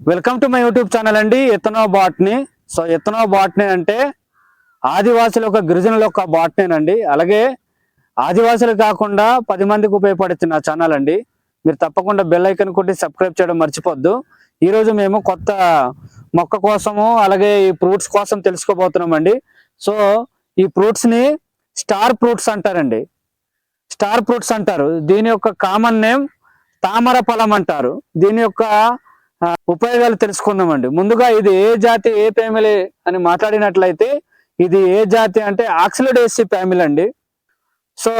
Welcome to my YouTube channel అండి ఇతనో botany so ethnobotany అంటే ఆదివాసుల యొక్క గిరిజనుల యొక్క బాట్నేనండి అలాగే ఆదివాసులు కాకుండా పది మందికి ఉపయోగపడుతున్న ఛానల్ అండి. మీరు తప్పకుండా బెల్ ఐకన్ కొట్టి సబ్స్క్రైబ్ చేయడం మర్చిపోద్దు. ఈరోజు మేము కొత్త మొక్క కోసము అలాగే ఈ ఫ్రూట్స్ కోసం తెలుసుకోబోతున్నామండి సో ఈ ఫ్రూట్స్ని స్టార్ ఫ్రూట్స్ అంటారండి. స్టార్ ఫ్రూట్స్ అంటారు. దీని యొక్క కామన్ నేమ్ తామర ఫలం అంటారు. దీని యొక్క ఉపయోగాలు తెలుసుకుందామండి. ముందుగా ఇది ఏ జాతి ఏ ఫ్యామిలీ అని మాట్లాడినట్లయితే ఇది ఏ జాతి అంటే ఆక్సిలడేసి ఫ్యామిలీ అండి. సో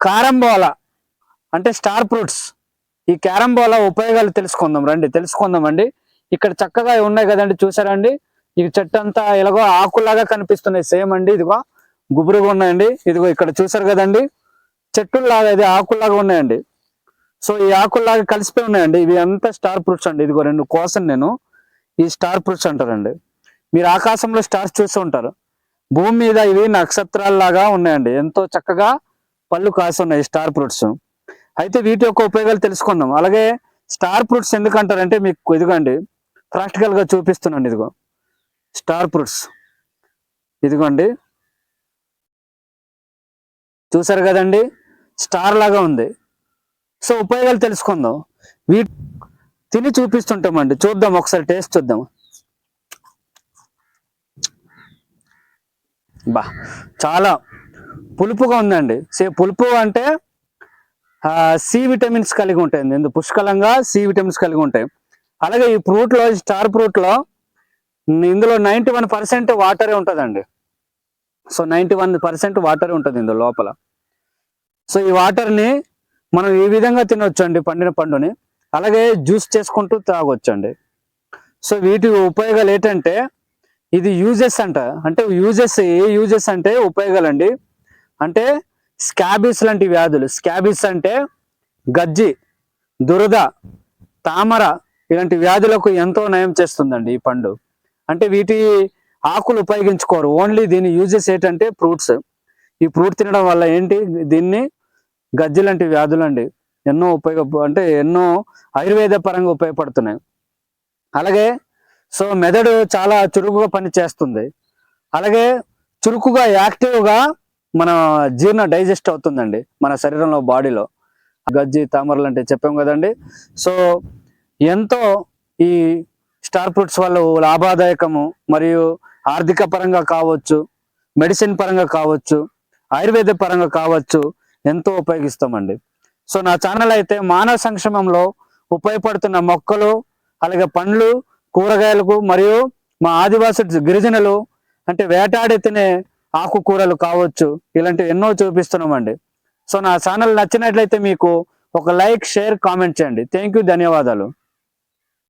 కారంబోలా అంటే స్టార్ ఫ్రూట్స్. ఈ క్యారంబోలా ఉపయోగాలు తెలుసుకుందాం రండి తెలుసుకుందామండి. ఇక్కడ చక్కగా ఉన్నాయి కదండి చూసారండి? ఈ చెట్టు అంతా ఎలాగో ఆకులాగా కనిపిస్తున్నాయి సేమ్ అండి ఇదిగో. గుబురుగా ఉన్నాయండి. ఇదిగో ఇక్కడ చూసారు కదండి? చెట్టులాగా ఇది ఆకులాగా ఉన్నాయండి. సో ఈ ఆకుల్లాగా కలిసిపోయి ఉన్నాయండి. ఇవి అంతా స్టార్ ఫ్రూట్స్ అండి. ఇదిగో రెండు కోసం నేను ఈ స్టార్ ఫ్రూట్స్ అంటారండి. మీరు ఆకాశంలో స్టార్స్ చూస్తూ ఉంటారు. భూమి మీద ఇవి నక్షత్రాల్లాగా ఉన్నాయండి. ఎంతో చక్కగా పళ్ళు కాసి ఉన్నాయి స్టార్ ఫ్రూట్స్. అయితే వీటి యొక్క ఉపయోగాలు తెలుసుకుందాం. అలాగే స్టార్ ఫ్రూట్స్ ఎందుకంటారంటే మీకు ఇదిగోండి. ప్రాక్టికల్గా చూపిస్తున్నాను ఇదిగో. Star fruits. ఇదిగోండి. చూసారు కదండి? స్టార్ లాగా ఉంది. సో ఉపయోగాలు తెలుసుకుందాం. వీటి తిని చూపిస్తుంటామండి. చూద్దాం ఒకసారి టేస్ట్ చూద్దాం. బా చాలా పులుపుగా ఉందండి. సే పులుపు అంటే సి విటమిన్స్ కలిగి ఉంటాయి ఇందు పుష్కలంగా సి విటమిన్స్ కలిగి ఉంటాయి. అలాగే ఈ ఫ్రూట్లో స్టార్ ఫ్రూట్లో ఇందులో నైంటీ వన్ పర్సెంట్ వాటరే ఉంటుందండి. సో నైంటీ వన్ పర్సెంట్ వాటరే ఉంటుంది ఇందులో లోపల. సో ఈ వాటర్ని మనం ఈ విధంగా తినొచ్చండి పండిన పండుని. అలాగే జ్యూస్ చేసుకుంటూ తాగొచ్చండి. సో వీటి ఉపయోగాలు ఏంటంటే ఇది యూజెస్ అంట. అంటే యూజెస్ ఏ యూజెస్ అంటే ఉపయోగాలండి? అంటే స్కాబిస్ లాంటి వ్యాధులు. స్కాబిస్ అంటే గజ్జి దురద తామర ఇలాంటి వ్యాధులకు ఎంతో నయం చేస్తుందండి ఈ పండు. అంటే వీటి ఆకులు ఉపయోగించుకోరు. ఓన్లీ దీని యూజెస్ ఏంటంటే ఫ్రూట్స్. ఈ ఫ్రూట్ తినడం వల్ల ఏంటి? దీన్ని గజ్జి లాంటి వ్యాధులు అండి ఎన్నో ఉపయోగ అంటే ఎన్నో ఆయుర్వేద పరంగా ఉపయోగపడుతున్నాయి. అలాగే సో మెదడు చాలా చురుకుగా పనిచేస్తుంది. అలాగే చురుకుగా యాక్టివ్గా మన జీర్ణ డైజెస్ట్ అవుతుందండి మన శరీరంలో బాడీలో. గజ్జి తామరలు అంటే చెప్పాం కదండి. సో ఎంతో ఈ స్టార్ ఫ్రూట్స్ వల్ల లాభదాయకము మరియు ఆర్థిక పరంగా కావచ్చు మెడిసిన్ పరంగా కావచ్చు ఆయుర్వేద పరంగా కావచ్చు ఎంతో ఉపయోగిస్తామండి. సో నా ఛానల్ అయితే మానవ సంక్షేమంలో ఉపయోగపడుతున్న మొక్కలు అలాగే పండ్లు కూరగాయలకు మరియు మా ఆదివాసి గిరిజనులు అంటే వేటాడి తినే ఆకుకూరలు కావచ్చు ఇలాంటివి ఎన్నో చూపిస్తున్నామండి. సో నా ఛానల్ నచ్చినట్లయితే మీకు ఒక లైక్ షేర్ కామెంట్ చేయండి. థ్యాంక్ యూ ధన్యవాదాలు.